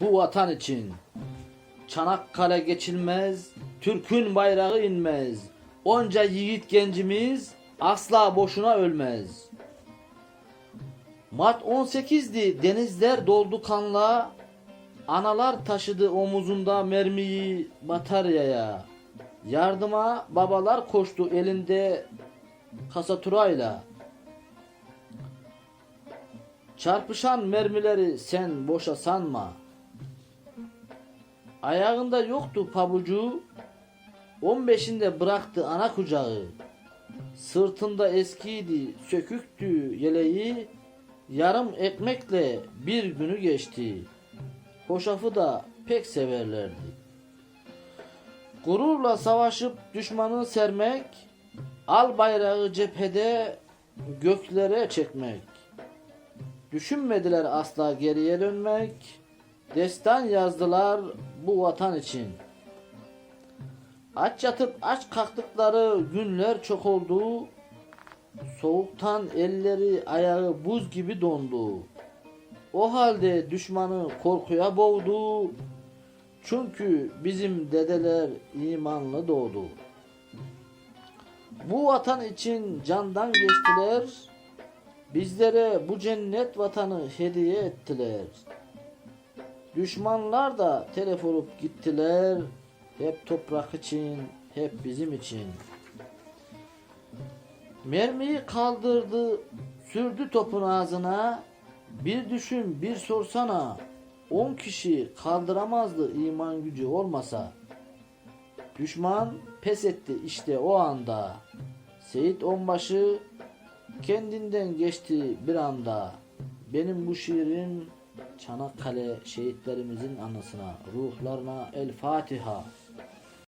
bu vatan için. Çanakkale geçilmez, Türk'ün bayrağı inmez. Onca yiğit gencimiz asla boşuna ölmez. Mart 18'di denizler doldu kanla. Analar taşıdı omuzunda mermiyi bataryaya. Yardıma babalar koştu elinde kasaturayla. Çarpışan mermileri sen boşa sanma. Ayağında yoktu pabucu, 15'inde bıraktı ana kucağı. Sırtında eskiydi, söküktü yeleği, yarım ekmekle bir günü geçti. Hoşafı da pek severlerdi. Gururla savaşıp düşmanı sermek, al bayrağı cephede göklere çekmek. Düşünmediler asla geriye dönmek, destan yazdılar bu vatan için. Aç yatıp aç kalktıkları günler çok oldu. Soğuktan elleri ayağı buz gibi dondu. O halde düşmanı korkuya boğdu. Çünkü bizim dedeler imanlı doğdu. Bu vatan için candan geçtiler. Bizlere bu cennet vatanı hediye ettiler. Düşmanlar da telef olup gittiler. Hep toprak için, hep bizim için. Mermiyi kaldırdı, sürdü topun ağzına. Bir düşün, bir sorsana. On kişi kaldıramazdı iman gücü olmasa. Düşman pes etti işte o anda. Seyit Onbaşı kendinden geçti bir anda. Benim bu şiirim Çanakkale şehitlerimizin anısına, ruhlarına El Fatiha.